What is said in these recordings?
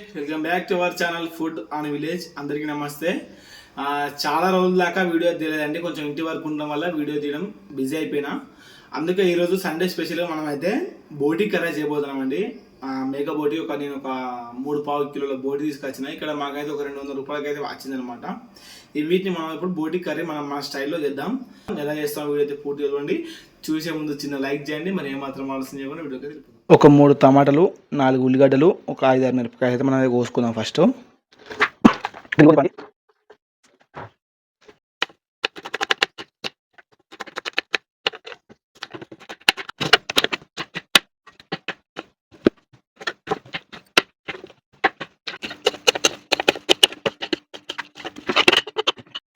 Welcome back to our channel food on village. అందరికీ నమస్తే. చాలా రోజుల దాకా వీడియో తీయలేదండి. కొంచెం ఇంటి వరకు ఉండడం వల్ల వీడియో తీయడం బిజీ అయిపోయినా. అందుకే ఈరోజు సండే స్పెషల్గా మనం అయితే బోటి కర్రీ చేయబోతున్నామండి. మేక బోటి ఒక నేను ఒక మూడు పావు కిలోల బోటి తీసుకొచ్చిన. ఇక్కడ మాకైతే ఒక రెండు వందల రూపాయలకి అయితే వచ్చిందనమాట ఈ వీటిని మనం ఇప్పుడు బోటి కర్రీ మనం మన స్టైల్లో చేద్దాం. ఎలా చేస్తాం వీడియో అయితే పూర్తి చూడండి. చూసే ముందు చిన్న లైక్ చేయండి. మరి ఏమాత్రం ఆలోచన చేయకుండా వీడియోకి ఒక మూడు టమాటాలు నాలుగు ఉల్లిగడ్డలు ఒక ఐదు ఆరు మిరపకాయ అయితే మనం కోసుకుందాం ఫస్ట్.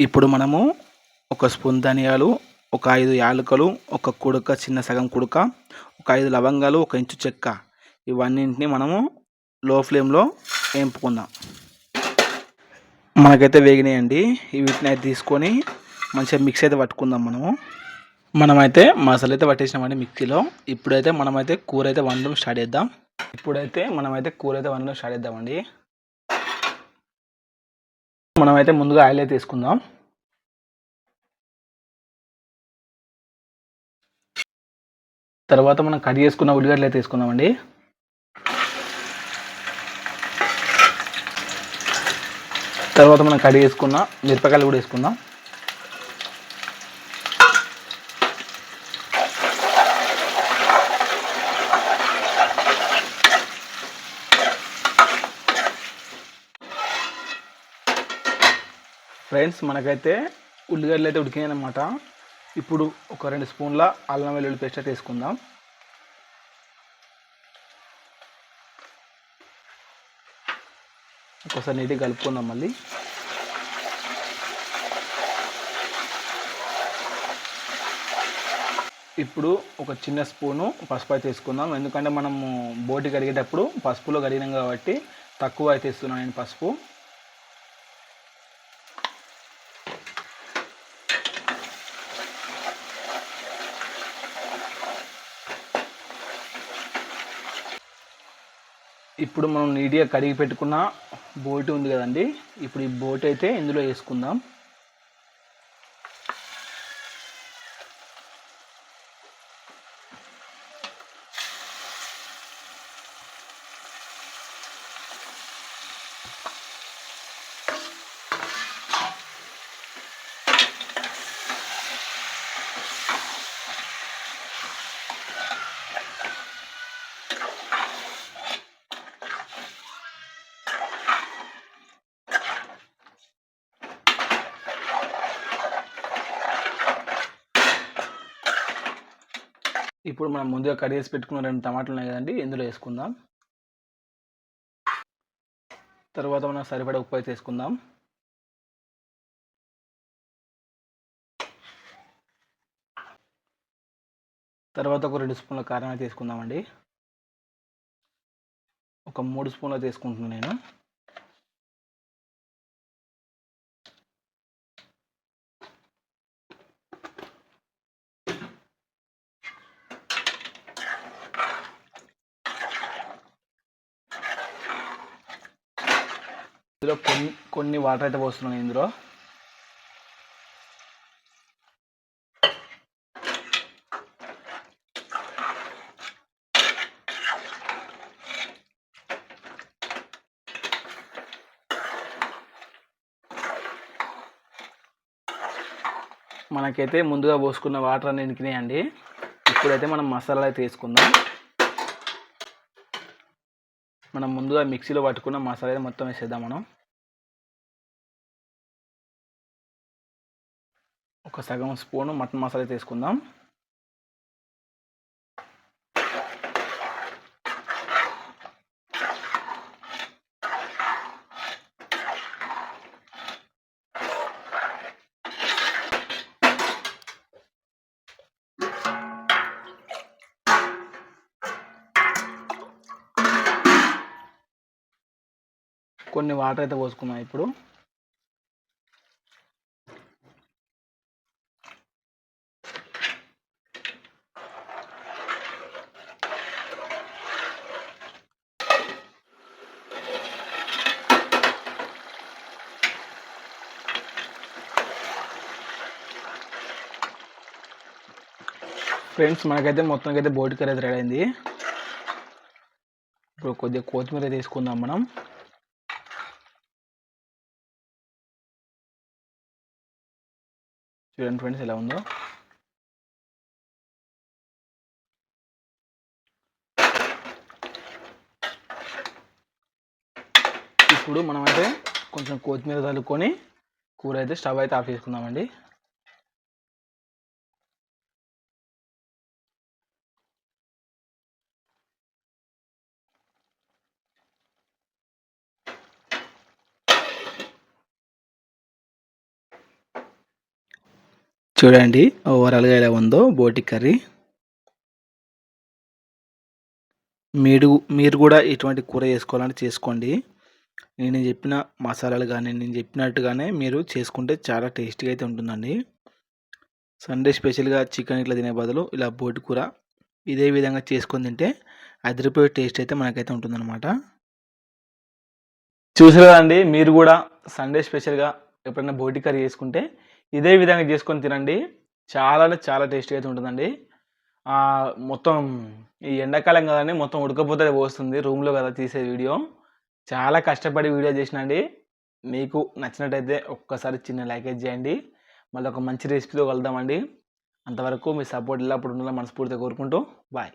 ఇప్పుడు మనము ఒక స్పూన్ ధనియాలు ఒక ఐదు యాలకులు ఒక కుడుక చిన్న సగం కుడుక ఒక ఐదు లవంగాలు ఒక ఇంచు చెక్క. ఇవన్నింటిని మనము లో ఫ్లేమ్లో వేపుకుందాం మనకైతే వేగినాయండి. వీటిని అయితే తీసుకొని మంచిగా మిక్స్ అయితే పట్టుకుందాం మనము. మనమైతే మసాలా అయితే పట్టేసినామండి మిక్సీలో. ఇప్పుడైతే మనమైతే కూర అయితే వండడం స్టార్ట్ చేద్దాం. ఇప్పుడైతే మనమైతే కూర అయితే వండడం స్టార్ట్ చేద్దామండి. మనమైతే ముందుగా ఆయిల్ అయితే తీసుకుందాం. తర్వాత మనం కట్ చేసుకున్న ఉల్లిగడ్డలు అయితే తీసుకుందామండి. తర్వాత మనం కట్ చేసుకున్న మిరపకాయలు కూడా వేసుకుందాం ఫ్రెండ్స్ మనకైతే ఉల్లిగడ్డలు అయితే ఉడికినాయి అనమాట ఇప్పుడు ఒక రెండు స్పూన్ల అల్లం వెల్లుల్లి పేస్ట్ అయితే వేసుకుందాం. ఒకసారి నీట్గా కలుపుకుందాం మళ్ళీ. ఇప్పుడు ఒక చిన్న స్పూను పసుపు అయితే వేసుకుందాం. ఎందుకంటే మనము బోటి కడిగేటప్పుడు పసుపులో కడిగినాం కాబట్టి తక్కువ అయితే ఇస్తున్నాను నేను పసుపు. ఇప్పుడు మనం నీట్గా కడిగి పెట్టుకున్న బోటి ఉంది కదండి. ఇప్పుడు ఈ బోట్ అయితే ఇందులో వేసుకుందాం. ఇప్పుడు మనం ముందుగా కట్ చేసి పెట్టుకున్న రెండు టమాటాలు ఉన్నాయి కదండి ఇందులో వేసుకుందాం. తర్వాత మనం సరిపడా ఉప్పు అయితే వేసుకుందాం. తర్వాత ఒక రెండు స్పూన్ల కారం అయితే వేసుకుందామండి. ఒక మూడు స్పూన్లు తీసుకుంటున్నాను నేను. ఇందులో కొన్ని కొన్ని వాటర్ అయితే పోస్తున్నాను ఇందులో. మనకైతే ముందుగా పోసుకున్న వాటర్ అన్ని ఇంకినాయండి ఇప్పుడైతే మనం మసాలా అయితే వేసుకుందాం. మనం ముందుగా మిక్సీలో పట్టుకున్న మసాలా మొత్తం వేసేద్దాం మనం. ఒక సగం స్పూను మటన్ మసాలా తీసుకుందాం. కొన్ని వాటర్ అయితే పోసుకున్నాం ఇప్పుడు. ఫ్రెండ్స్ మనకైతే మొత్తం అయితే బోటి కర్రీ రెడీ అయింది. ఇప్పుడు కొద్దిగా కొత్తిమీర తీసుకుందాం మనం. చూడండి ఫ్రెండ్స్ ఎలా ఉందో. ఇప్పుడు మనమైతే కొంచెం కొత్తిమీర చల్లుకొని కూర అయితే స్టవ్ అయితే ఆఫ్ చేసుకుందామండి. చూడండి ఓవరాల్గా ఎలా ఉందో బోటి కర్రీ. మీరు మీరు కూడా ఇటువంటి కూర చేసుకోవాలని చేసుకోండి. నేను చెప్పిన మసాలాలు కానీ నేను చెప్పినట్టుగానే మీరు చేసుకుంటే చాలా టేస్టీగా అయితే ఉంటుందండి. సండే స్పెషల్గా చికెన్ ఇట్లా తినే బదులు ఇలా బోటి కూర ఇదే విధంగా చేసుకొని తింటే అదిరిపోయే టేస్ట్ అయితే మనకైతే ఉంటుందన్నమాట. చూసారు కదండి మీరు కూడా సండే స్పెషల్గా ఎప్పుడైనా బోటి కర్రీ చేసుకుంటే ఇదే విధంగా చేసుకొని తినండి. చాలా చాలా టేస్టీ అయితే ఉంటుందండి. మొత్తం ఈ ఎండాకాలం కదండి మొత్తం ఉడకపోతే పోస్తుంది రూమ్లో కదా తీసే వీడియో. చాలా కష్టపడి వీడియో చేసినండి. మీకు నచ్చినట్టయితే ఒక్కసారి చిన్న లైకేజ్ చేయండి. మళ్ళీ ఒక మంచి రెసిపీతో కలుద్దామండి. అంతవరకు మీ సపోర్ట్ ఎల్లప్పుడు ఉండాలని మనస్ఫూర్తిగా కోరుకుంటూ బాయ్.